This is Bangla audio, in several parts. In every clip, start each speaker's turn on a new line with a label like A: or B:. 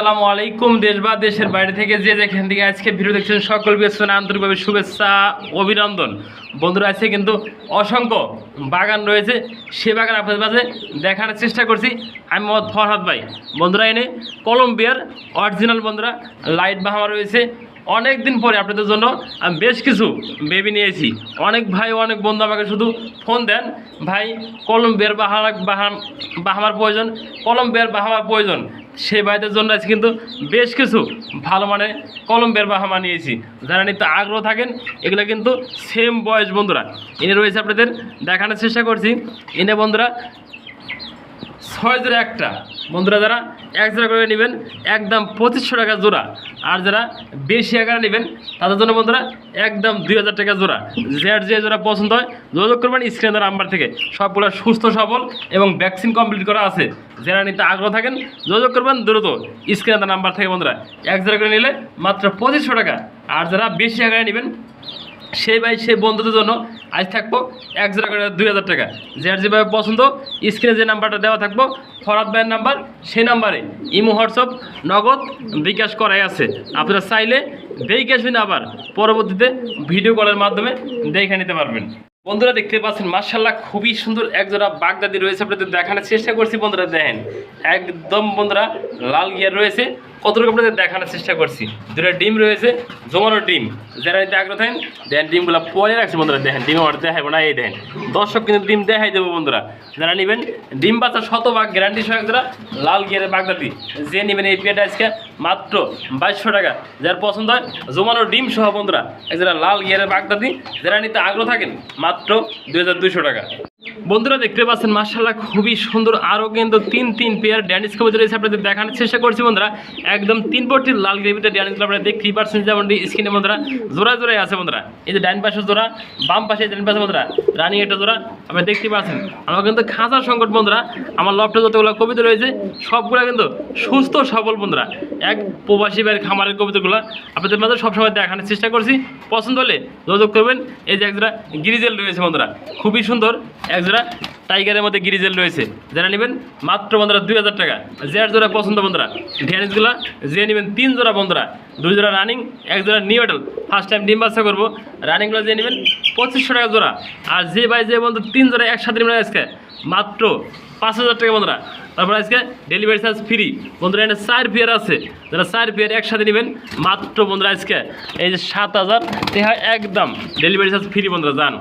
A: আসসালামু আলাইকুম, দেশ বা দেশের বাইরে থেকে যে যেখান থেকে আজকে ভিডিও দেখছেন সকল ব্যস্তন আন্তরিকভাবে শুভেচ্ছা, অভিনন্দন। বন্ধুরা, আজকে কিন্তু অসংখ্য বাগান রয়েছে। সে বাগান আপনাদের মাঝে দেখানোর চেষ্টা করছি। আমি মোহাম্মদ ফরহাদ ভাই। বন্ধুরা, এনে কলম্বিয়ার অরিজিনাল বন্ধুরা, লাইট বাহামা রয়েছে। অনেক দিন পরে আপনাদের জন্য আমি বেশ কিছু বেবি নিয়েছি। অনেক ভাই, অনেক বন্ধু আমাকে শুধু ফোন দেন, ভাই, কলম্বিয়ার বাহামা, বাহাম, বাহামার প্রয়োজন কলম কলম্বিয়ার বাহামার প্রয়োজন। সেই ভাইদের জন্য আছে কিন্তু বেশ কিছু ভালো মানে কলম বের বাহামা নিয়েছি। যারা নিতে আগ্রহ থাকেন, এগুলো কিন্তু সেম বয়স বন্ধুরা। এনে রয়েছে আপনাদের দেখানোর চেষ্টা করছি। এনে বন্ধুরা ছয় জোড়া একটা। বন্ধুরা যারা এক জোড়া করে নেবেন, একদম পঁচিশশো টাকা জোড়া। আর যারা বেশি আকারে নেবেন, তাদের জন্য বন্ধুরা একদম দুই হাজার টাকা জোড়া। যার যে জোড়া পছন্দ হয়, যোগাযোগ করবেন স্ক্রিনের নাম্বার থেকে। সবগুলো সুস্থ, সবল এবং ভ্যাকসিন কমপ্লিট করা আছে। যারা নিতে আগ্রহ থাকেন, যোগাযোগ করবেন দ্রুত। স্ক্রিনের নাম্বার থেকে বন্ধুরা, এক জোড়া করে নিলে মাত্র পঁচিশশো টাকা। আর যারা বেশি আকারে নেবেন সেই ভাই, সেই বন্ধুদের জন্য আজ থাকব এক জোড়া করে দুই হাজার টাকা। যার যেভাবে পছন্দ স্ক্রিনে যে নাম্বারটা দেওয়া থাকব, ফরাদ ভাইয়ের নাম্বার সেই নাম্বারে ইমো, হোয়াটসঅ্যাপ, নগদ, বিকাশ করাই আছে। আপনারা চাইলে দেখে আসবেন আবার, পরবর্তীতে ভিডিও কলের মাধ্যমে দেখে নিতে পারবেন। বন্ধুরা দেখতে পাচ্ছেন মার্শাল্লাহ খুবই সুন্দর একজোড়া বাগদাদি রয়েছে। আপনাদের দেখানোর চেষ্টা করছি বন্ধুরা, দেখেন। একদম বন্ধুরা, লাল গিয়ার রয়েছে। কতটুকু আপনাদের দেখানোর চেষ্টা করছি? দুটো ডিম রয়েছে, জমানো ডিম। যারা নিতে আগ্রহ থাকেন দেখেন ডিমগুলো পরে রাখছি বন্ধুরা, দেখেন, ডিম আমার দেখাবো না, এই দেখেন। দর্শক কিন্তু ডিম দেখাই দেবো বন্ধুরা। যারা নেবেন, ডিম বাচ্চা শতভাগ গ্যারান্টি সহ যারা, লাল গিয়ারের বাগদাদি, যে নেবেন এই পেটা আজকে মাত্র বাইশশো টাকা। যার পছন্দ হয়, জমানো ডিম সহ বন্ধুরা, যারা লাল গিয়ারের বাগদাদি, যারা নিতে আগ্রহ থাকেন, মাত্র দুই হাজার দুইশো টাকা। বন্ধুরা দেখতে পাচ্ছেন মার্শাল্লাহ খুবই সুন্দর, আরও কিন্তু তিন তিন পেয়ার ড্যানিস কবুতর রয়েছে আপনাদের দেখানোর চেষ্টা করছি বন্ধুরা। একদম তিন পট্টির লাল গ্রেভিটা ড্যানিস আপনারা দেখতেই পাচ্ছেন, যেমন স্ক্রিনে বন্ধুরা জোড়া জোড়াই আছে বন্ধুরা। এই যে ডান পাশে জোড়া, বাম পাশে ডান পাশে বন্ধুরা রানিং একটা জোড়া, আপনারা দেখতেই পাচ্ছেন। আমার কিন্তু খাঁচার সংকট বন্ধুরা, আমার লফটে যতগুলো কবিতা রয়েছে, সবগুলো কিন্তু সুস্থ, সবল বন্ধুরা। এক প্রবাসী বাইরের খামারের কবিতাগুলো আপনাদের মাঝে সবসময় দেখানোর চেষ্টা করছি। পছন্দ হলে যোগাযোগ করবেন। এই যে একজোড়া গিরিজেল রয়েছে বন্ধুরা, খুবই সুন্দর একজোড়া টাইগারের মধ্যে গিরিজেল রয়েছে। যারা নেবেন মাত্র বন্ধুরা দুই হাজার টাকা। যার জোড়া পছন্দ বন্ধুরা। ড্যানিসগুলো যে নেবেন তিন জোড়া বন্ধুরা। দুই জোড়া রানিং এক জোড়া নিউ অডেল ফার্স্ট টাইম ডিম বাচ্চা করব। রানিংগুলো যে নেবেন পঁচিশশো টাকা জোড়া। আর যে ভাই, যে বন্ধু তিন জোড়া একসাথে নেবেন আজকে, মাত্র পাঁচ হাজার টাকা বন্ধুরা। তারপর আজকে ডেলিভারি চার্জ ফ্রি বন্ধুরা, এখানে চার পেয়ার আছে। যারা চার পেয়ার একসাথে নেবেন, মাত্র বন্ধুরা আজকে, এই যে সাত হাজার। একদম ডেলিভারি চার্জ ফ্রি বন্ধুরা যান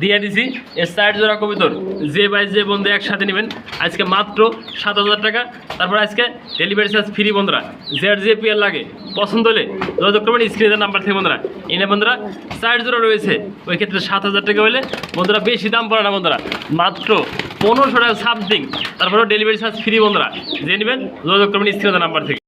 A: দিয়ে দিছি এর সাইড জোড়া কবিতর। যে বাই যে বন্ধু একসাথে নেবেন, আজকে মাত্র সাত হাজার টাকা। তারপর আজকে ডেলিভারি চার্জ ফ্রি বন্ধুরা। জেড যে পিয়ার লাগে। পছন্দ হলে যোগাযোগ করবেন স্ক্রিনের নাম্বার থেকে বন্ধুরা। এনে বন্ধুরা সাইড জোড়া রয়েছে। ওই ক্ষেত্রে সাত হাজার টাকা হলে বন্ধুরা বেশি দাম পড়ে না বন্ধুরা। মাত্র পনেরোশো টাকা সামথিং তারপরেও ডেলিভারি চার্জ ফ্রি বন্ধুরা। যে নেবেন, যোগাযোগ করবেন স্ক্রিনের নাম্বার থেকে।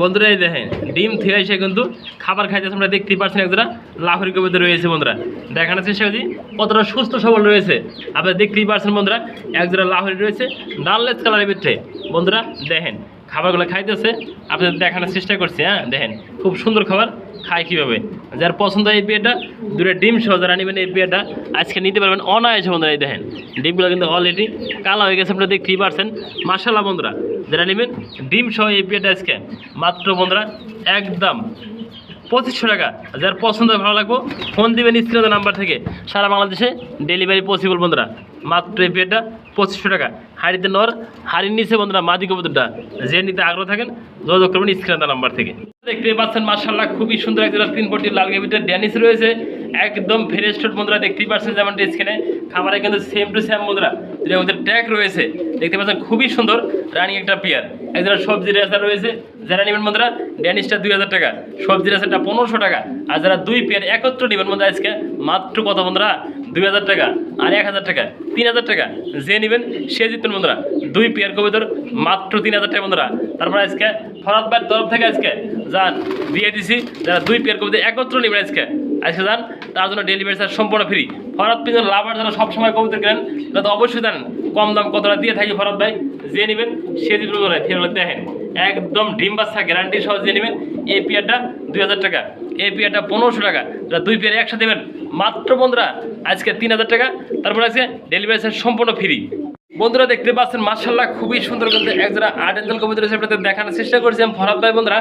A: বন্ধুরা, এই দেখেন, ডিম থেকে এসে কিন্তু খাবার খাইতে আমরা দেখতেই পাচ্ছেন একজোড়া লাহরি কবিতা রয়েছে বন্ধুরা। দেখানোর চেষ্টা করছি, কতটা সুস্থ সবল রয়েছে। আপনারা দেখতেই পাচ্ছেন বন্ধুরা একজোড়া লাহরি রয়েছে ডানলেস কালারের ভিতরে। বন্ধুরা, দেখেন, খাবারগুলো খাইতেছে, আপনাদের দেখানোর চেষ্টা করছি হ্যাঁ দেখেন, খুব সুন্দর খাবার। খায় কীভাবে? যার পছন্দ এই বিয়েটা দূরে ডিম সহ যারা নেবেন এই বিয়েটা আজকে নিতে পারবেন অনায়াসে বন্ধুরা, এই দেখেন, ডিমগুলো কিন্তু অলরেডি কালা হয়ে গেছে, আপনারা দেখতেই পারছেন। মাসাল্লাহ বন্ধুরা, যারা নেবেন, ডিম সহ এই বিয়েটা আজকে। মাত্র বন্ধুরা, একদম পঁচিশশো টাকা। যার পছন্দ ভালো লাগবো, ফোন দিবেন স্ক্রিনের নাম্বার থেকে। সারা বাংলাদেশে ডেলিভারি পসিবল বন্ধুরা। মাত্র এই বিয়েটা পঁচিশশো টাকা। হাড়িতে নর, হাড়ির নিচে বন্ধুরা মাদি কবুতরটা। যে নিতে আগ্রহ থাকেন, যোগাযোগ করবেন স্ক্রিনের নাম্বার থেকে। দেখতে পাচ্ছেন মার্শাল্লাহ খুবই সুন্দর একজোড়া তিন কোটি লাল গেবিটার ড্যানিস রয়েছে। একদম ফ্রেশ ফুড বন্ধুরা, দেখতেই পাচ্ছেন যেমন স্ক্রিনে। খাবারে কিন্তু সেম টু সেম বন্ধুরা যেটা ওদের ট্যাগ রয়েছে। দেখতে পাচ্ছেন, খুবই সুন্দর রানিং একটা পেয়ার একজোড়া সবজি রেসা রয়েছে। যারা নেবেন বন্ধুরা ড্যানিসটা দুই হাজার টাকা, সবজি রেসাটা পনেরোশো টাকা। আর যারা দুই পেয়ার একত্র নেবেন বন্ধুরা, আজকে মাত্র কত বন্ধুরা? দুই হাজার টাকা আর এক হাজার টাকা, তিন হাজার টাকা। যে নেবেন, সে জিতবেন বন্ধুরা। দুই পেয়ার কবিতর, মাত্র তিন হাজার টাকা বন্ধুরা। তারপর আজকে ফরাদ ভাইয়ের তরফ থেকে আজকে যান দিয়ে দিছি, যারা দুই পেয়ার কবিতা একত্র নেবেন আজকে। আজকে যান তার জন্য ডেলিভারি চার্জ সম্পূর্ণ ফ্রি ফরাদ পিজন লাভার যারা সবসময় কবিতা কেনেন, তারা তো অবশ্যই জানেন কম দাম কতটা দিয়ে থাকি ফরাদ ভাই। যে নেবেন, সে জিতবেন বন্ধুরা ফেরত দেখেন। একদম ডিম বাচ্চা গ্যারান্টি সহ যে নেবেন, এই পেয়ারটা দুই হাজার টাকা। এই পেয়ারটা পনেরোশো টাকা। যারা দুই পেয়ার একসাথে দেবেন মাত্র বন্ধুরা, আজকে তিন হাজার টাকা, তারপর আছে ডেলিভারি চার্জ সম্পূর্ণ ফ্রি বন্ধুরা দেখতে পাচ্ছেন মার্শাল্লাহ খুবই সুন্দর কিন্তু একজোড়া আর্ট এঞ্জেল কবিতা রয়েছে আপনাদের দেখানোর চেষ্টা করছি আমি, ফরাদ ভাই বন্ধুরা,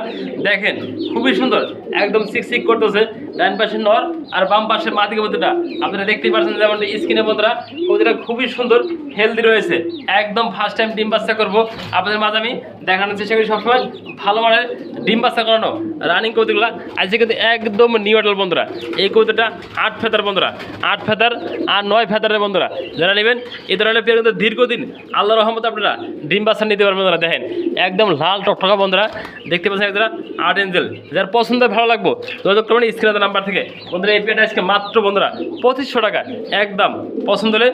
A: দেখেন, খুবই সুন্দর, একদম সিক করতেছে। ডান পাশে নর আর বাম পাশে মাদি কবিতাটা আপনারা দেখতেই পাচ্ছেন যেমন স্ক্রিনে বন্ধুরা, কবিতাটা খুবই সুন্দর হেলদি রয়েছে। একদম ফার্স্ট টাইম ডিম বাচ্চা করব। আপনাদের মাঝে আমি দেখানোর চেষ্টা করি সবসময়। ভালো মানের ডিম বাচ্চা করানো রানিং কবিতাগুলো। আজকে কিন্তু একদম নিউ অডাল বন্ধুরা। এই কবিতাটা আট ফেতার বন্ধুরা। আট ফেতার আর নয় ফেতারের বন্ধুরা। যারা নেবেন, এই ধরনের পেয়ার কিন্তু দীর্ঘদিন আল্লাহ রহমত আপনারা ডিম বাচ্চা নিতে পারবেন বন্ধুরা, দেখেন। একদম লাল টকটকা বন্ধুরা। দেখতে পাচ্ছেন একদম আর্ট এঞ্জেল যার পছন্দ ভালো লাগবো। যোগাযোগ করবেন স্ক্রিনের নাম্বার থেকে। বন্ধুরা, এই পেয়ারটা আজকে মাত্র বন্ধুরা পঁচিশশো টাকা। একদম পছন্দ হলে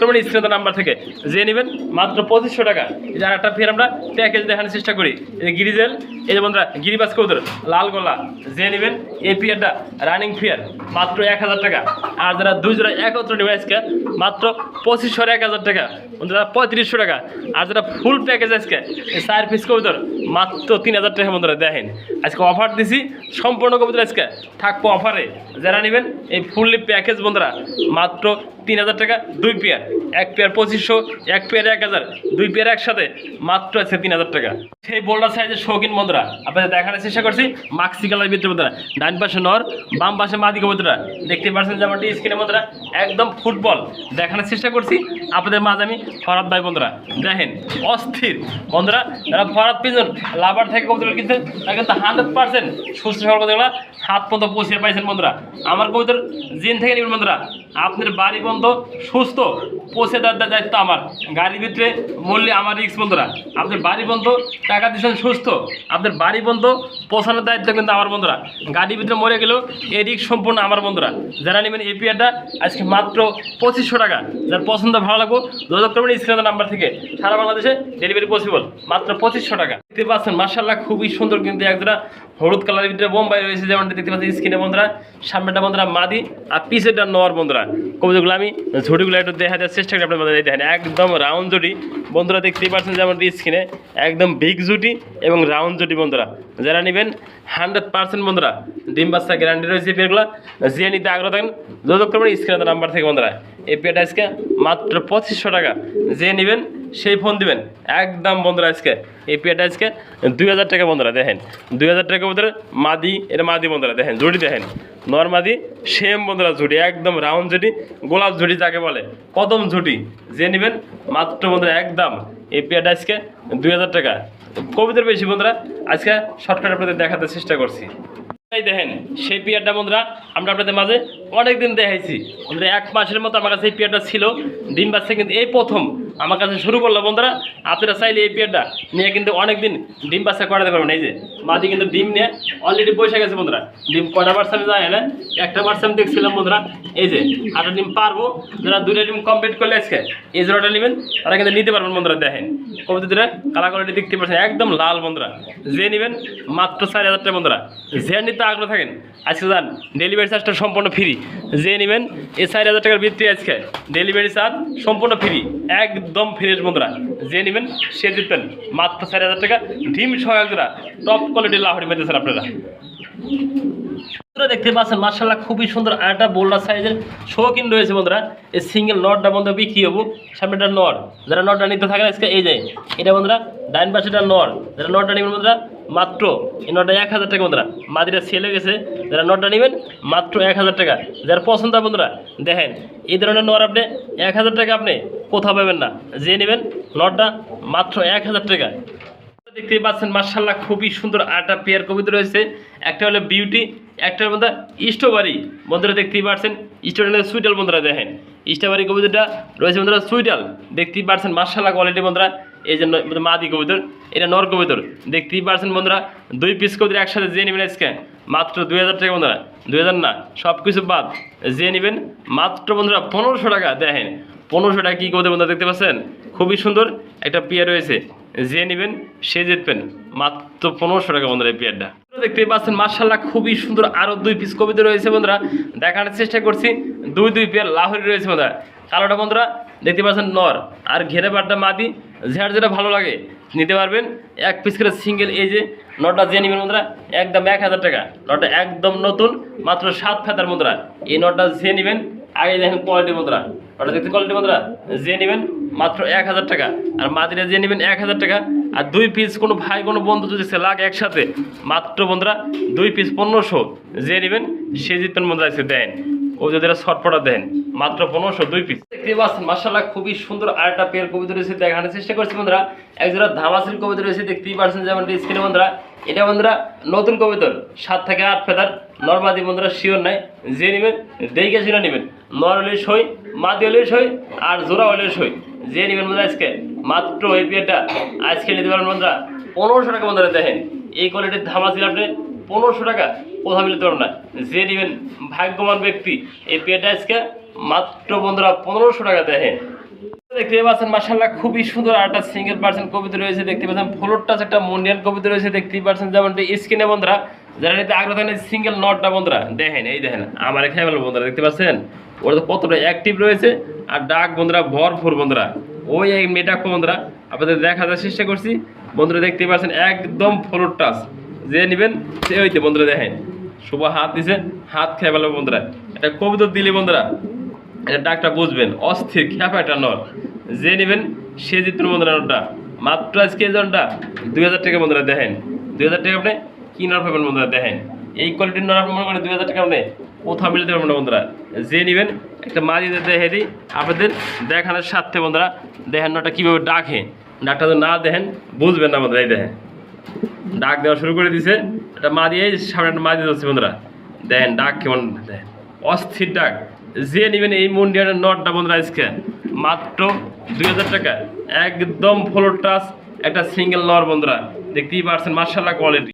A: করবেন স্ক্রিনের নাম্বার থেকে। যে নেবেন মাত্র পঁচিশশো টাকা। এই আর একটা ফের আমরা প্যাকেজ দেখানোর চেষ্টা করি। এই গিরিজেল, এই যে বন্ধুরা গিরিবাস কৌদর লাল গোলা। যে নেবেন এই পিয়ারটা রানিং ফিয়ার মাত্র এক হাজার টাকা। আর যারা দুই জোড়া একত্র নেবে আজকে, মাত্র পঁচিশশো এক হাজার টাকা। বন্ধুরা, পঁয়ত্রিশশো টাকা। আর যারা ফুল প্যাকেজ আজকে চার পিস কবিতর, মাত্র তিন হাজার টাকা বন্ধুরা, দেখেন। আজকে অফার দিছি, সম্পূর্ণ কবিতর আজকে থাকব অফারে যারা নেবেন এই ফুললি প্যাকেজ বন্ধুরা মাত্র তিন হাজার টাকা, দুই পেয়ার। এক পেয়ার পঁচিশশো, এক পেয়ার এক হাজার, দুই পেয়ার একসাথে মাত্র আছে তিন হাজার টাকা। সেই বোল্ডার সাইজের শৌখিন বন্ধুরা, আপনাদের দেখানোর চেষ্টা করছি মাক্সি কালার ভিতরে বন্ধুরা। ডান পাশে নর, বাম পাশে মাদিকে বন্ধুরা দেখতে পাচ্ছেন যেমনটি স্ক্রিনে বন্ধুরা, একদম ফুটবল। দেখানোর চেষ্টা করছি আপনাদের মাঝে আমি ফরাদ ভাই বন্ধুরা। দেখেন, অস্থির। বন্ধুরা, যারা ফরাদ পিজন লাভার থেকে কবুতর কিন্তু তারা কিন্তু হান্ড্রেড পার্সেন্ট সুস্থ কবুতরগুলো হাত পর্যন্ত পৌঁছে পাইছেন বন্ধুরা। আমার কবুতর জিন থেকে নেবেন বন্ধুরা। আপনার বাড়ি বন্ধ সুস্থ। পৌঁছে দেওয়ার দায়িত্ব আমার। গাড়ির ভিতরে মূল্যে আমার রিক্স বন্ধুরা। আপনার বাড়ি বন্ধ, টাকা দিচ্ছেন সুস্থ। আপনার বাড়ি বন্ধ, পৌঁছানোর দায়িত্ব কিন্তু আমার বন্ধুরা। গাড়ির ভিতরে মরে গেলেও এই রিক্স সম্পূর্ণ আমার বন্ধুরা। যারা নেবেন এই আজকে মাত্র পঁচিশশো টাকা। যার পছন্দ ভালো লাগবো, যোগাযোগ করবেন স্ক্রিনের নাম্বার থেকে। সারা বাংলাদেশে ডেলিভারি পসিবল মাত্র পঁচিশশো টাকা। দেখতে পাচ্ছেন মার্শাল্লাহ খুবই সুন্দর কিন্তু একজোড়া হলুদ কালারের ভিতরে বোম্বাই রয়েছে যেমনটা দেখতে পাচ্ছেন স্ক্রিনে বন্ধুরা। সামনেটা বন্ধুরা মাদি, আর পিছেরটা নেওয়ার বন্ধুরা। কবিতাগুলো আমি ঝুড়িগুলো একটু দেখা দেওয়ার চেষ্টা করি আপনার মধ্যে দেখেন, একদম রাউন্ড জুটি। বন্ধুরা দেখতেই পাচ্ছেন যেমন স্ক্রিনে একদম বিগ জুটি এবং রাউন্ড জুটি বন্ধুরা। যারা নেবেন হান্ড্রেড পার্সেন্ট বন্ধুরা, ডিম বাচ্চা গ্যারান্টি রয়েছে পেয়ারগুলো যে নিতে আগ্রহ থাকেন, যোগাযোগ করবেন স্ক্রিনের নাম্বার থেকে বন্ধুরা। এই আজকে মাত্র পঁচিশশো টাকা। যে নেবেন, সেই ফোন দিবেন। একদম বন্ধুরা আজকে, এই পেয়ারটা আজকে দুই হাজার টাকা বন্ধুরা, দেখেন। দুই হাজার টাকা বন্ধুরা, মাদি, এটা মাদি বন্ধুরা, দেখেন জুটি দেখেন। নর্মাদি সেম বন্ধুরা ঝুটি একদম রাউন্ড ঝুটি গোলাপ ঝুটি যাকে বলে, কদম ঝুটি যে নেবেন, মাত্র বন্ধুরা, একদম। এই পেয়ারটা আজকে দুই হাজার টাকা। কবিতার বেশি বন্ধুরা আজকে শর্টকাট আপনাদের দেখাতে চেষ্টা করছি। এই দেখেন, সেই পিয়ারটা বন্ধুরা, আমরা আপনাদের মাঝে অনেকদিন দেখাইছি। আমাদের এক মাসের মতো আমার কাছে এই পিয়ারটা ছিল, ডিম বাচ্চা কিন্তু এই প্রথম। আমার কাছে শুরু করল, বন্ধুরা, আপনারা চাইলে এই পিয়ারটা নিয়ে কিন্তু অনেক দিন ডিম বাচ্চা করাতে পারবেন। এই যে, মাদি কিন্তু ডিম নিয়ে অলরেডি বসে গেছে, বন্ধুরা। ডিম কটা পার্সেন্ট যায় না একটা পার্সেন্ট দেখছিলাম, বন্ধুরা। এই যে আটটা ডিম পারব। যারা দুইটা ডিম কমপ্লিট করলে আজকে এই জোড়াটা নেবেন, তারা কিন্তু নিতে পারবেন, বন্ধুরা, দেখেন। কবিতাটা কালার কোয়ালিটি দেখতে পাচ্ছেন, একদম লাল, বন্ধুরা। যে নেবেন, মাত্র চার হাজার টাকা, বন্ধুরা। যে নিতে আগ্রহ থাকেন, আজকে যান ডেলিভারি চার্জটা সম্পূর্ণ ফ্রি যে নেবেন, এই চার হাজার টাকার ভিত্তি আজকে ডেলিভারি চার্জ সম্পূর্ণ ফ্রি একদম ফ্রেশ বন্ধুরা। যে নেবেন, সে জিতবেন। মাত্র চার হাজার টাকা ডিম সহায়করা টপ কোয়ালিটির লাহরি পেতেছেন আপনারা। দেখতে পাচ্ছেন মার্শাল্লাহ খুবই সুন্দর একটা বোল্ডার সাইজের শৌখিন রয়েছে বন্ধুরা। এই সিঙ্গেল নটটা বন্ধু বিক্রি হব। সামনেটা নট যারা নটটা নিতে থাকে আজকে, এই যে, এটা বন্ধুরা, ডাইন পাশেটা নট যারা নটটা নেবেন বন্ধুরা মাত্র এই নটটা এক হাজার টাকা বন্ধুরা। মাদিটা সেলে গেছে। যারা নটটা নেবেন, মাত্র এক হাজার টাকা। যারা পছন্দ হয় বন্ধুরা, দেখেন, এই ধরনের নর আপনি এক হাজার টাকা আপনি কোথাও পাবেন না। যে নেবেন, নটটা মাত্র এক হাজার টাকা। দেখতেই পাচ্ছেন মার্শাল্লাহ খুবই সুন্দর আটটা পেয়ার কবিতা রয়েছে। একটা হলো বিউটি একটা বন্ধুরা স্ট্রবেরি বন্ধুরা, দেখতেই পাচ্ছেন স্ট্রবেরি সুইটাল বন্ধুরা, দেখেন। স্ট্রবেরি কবিতাটা রয়েছে বন্ধুরা সুইটাল দেখতেই পারছেন মার্শাল্লাহ কোয়ালিটি বন্ধুরা। এই জন্য মাদি কবিতর, এটা নর কবিতর। দেখতেই পারছেন বন্ধুরা, দুই পিস কবিতর একসাথে যে নেবেন আজকে, মাত্র দুই হাজার টাকা বন্ধুরা। দুই হাজার না সব কিছু বাদ, যে নেবেন, মাত্র বন্ধুরা পনেরোশো টাকা। দেখেন, পনেরোশো টাকা কী কবিতা বন্ধুরা দেখতে পাচ্ছেন? খুবই সুন্দর একটা পিয়া রয়েছে। যে নেবেন, সে জিতবেন। মাত্র পনেরোশো টাকা বন্ধুরা এই পেয়ারটা দেখতে পাচ্ছেন মার্শাল্লাহ খুবই সুন্দর আরও দুই পিস কবিতা রয়েছে বন্ধুরা। দেখানোর চেষ্টা করছি, দুই দুই পেয়ার লাহরি রয়েছে বন্ধুরা। কালোটা বন্ধুরা, দেখতে পাচ্ছেন নর আর ঘেরে বারটা মাদি। যার যেটা ভালো লাগে, নিতে পারবেন। এক পিস করে সিঙ্গেল এই যে নটা যে নেবেন বন্ধুরা, একদম এক হাজার টাকা। নটা একদম নতুন, মাত্র সাত ফেতার বন্ধুরা। এই নটা যে নেবেন আগে দেখেন কোয়ালিটি মুদ্রা ওটা দেখতে কোয়ালিটি মুদ্রা যে নেবেন মাত্র এক হাজার টাকা। আর মাদিরা যে নেবেন এক হাজার টাকা। আর দুই পিস কোনো ভাই, কোনো বন্ধু যদি লাগে একসাথে, মাত্র বন্ধুরা দুই পিস পনেরোশো। যে নেবেন, সে জিতবেন বন্ধুরা এসে দেন। ও যদি শর্টফটা দেন, মাত্র পনেরোশো, দুই পিস দেখতে পাচ্ছেন মার্শাল্লাহ খুবই সুন্দর আরেকটা পেয়ার কবিতা রয়েছে দেখানোর চেষ্টা করছি বন্ধুরা। একজোড়া ধামাসির কবিতা রয়েছে, দেখতেই পাচ্ছেন যেমন স্ক্রিনে বন্ধুরা। এটা বন্ধুরা নতুন কবিতর, সাত থেকে আট ফেদার নর্মাদি বন্ধুরা শিওর নাই। যে নেবেন, দেখে শুনে নেবেন। নর হলে সই, মাদি সই, আর জোড়া সই। যে নেবেন বন্ধুরা আজকে, মাত্র এই পেয়ারটা আজকে নিতে পারেন বন্ধুরা, পনেরোশো টাকা বন্ধুরা দেখেন, এই কোয়ালিটির ধামাসির আপনি পনেরোশো টাকা, কোথাও মিলতে পারবেন না। যে নেবেন ভাগ্যবান ব্যক্তি, এই পেয়ারটা আজকে মাত্র বন্ধুরা পনেরোশো টাকা দেখেন। দেখতে পাচ্ছেন মাসাল্লাহ খুবই সুন্দর একটা সিঙ্গেল পার্সেন্ট কবিতা রয়েছে, দেখতে পাচ্ছেন, ফ্লোর টাচ একটা মন্ডিয়ান কবিতা রয়েছে, দেখতেই পাচ্ছেন যেমন স্ক্রিনে বন্ধুরা, যারা নিতে আগ্রহ সিঙ্গেল নটটা বন্ধুরা, দেখেন, এই দেখেন, আমার গেল বন্ধুরা, দেখতে পাচ্ছেন? ওটা কতটা অ্যাক্টিভ রয়েছে আর ডাক বন্ধুরা ভরপুর বন্ধুরা। ওই এই মেয়েটা বন্ধুরা, আপনাদের দেখার চেষ্টা করছি। বন্ধুরা দেখতে পাচ্ছেন, একদম ফ্লোর টাচ যে নেবেন, সে হইতে বন্ধুরা দেখেন। শুভ হাত দিছে, হাত খেয়ে ফেলবে বন্ধুরা। এটা কবিতা দিলে বন্ধুরা, এটা ডাকটা বুঝবেন, অস্থির, খ্যাপা একটা নট যে নেবেন, সে জিতুন বন্ধুরা নোটটা মাত্র আজকে জনটা, দুই হাজার টাকা বন্ধুরা দেখেন। দুই হাজার টাকা আপনি কি নট পাবেন বন্ধুরা দেখেন। এই কোয়ালিটির নট আপনি মনে করেন দুই হাজার টাকা কোথাও মিলতে পারবেন না বন্ধুরা। যে নেবেন, একটা মাঝি দেখে দিই। আপনাদের দেখানোর স্বার্থে বন্ধুরা, দেখেন নটা কীভাবে ডাকে। ডাকটা না দেখেন, বুঝবেন না বন্ধুরা, এই দেখেন। ডাক দেওয়া শুরু করে দিছে। এটা মা দিয়ে সামনে একটা মা দিয়ে যাচ্ছে বন্ধুরা। দেখেন ডাক কেমন, দেখেন। অস্থির ডাক। যে নেবেন এই মুন্ডিয়ানের নটটা বন্ধুরা আজকে, মাত্র দুই হাজার টাকা। একদম ফ্লোর টাচ একটা সিঙ্গেল নর বন্ধুরা। দেখতেই পারছেন মার্শাল্লাহ কোয়ালিটি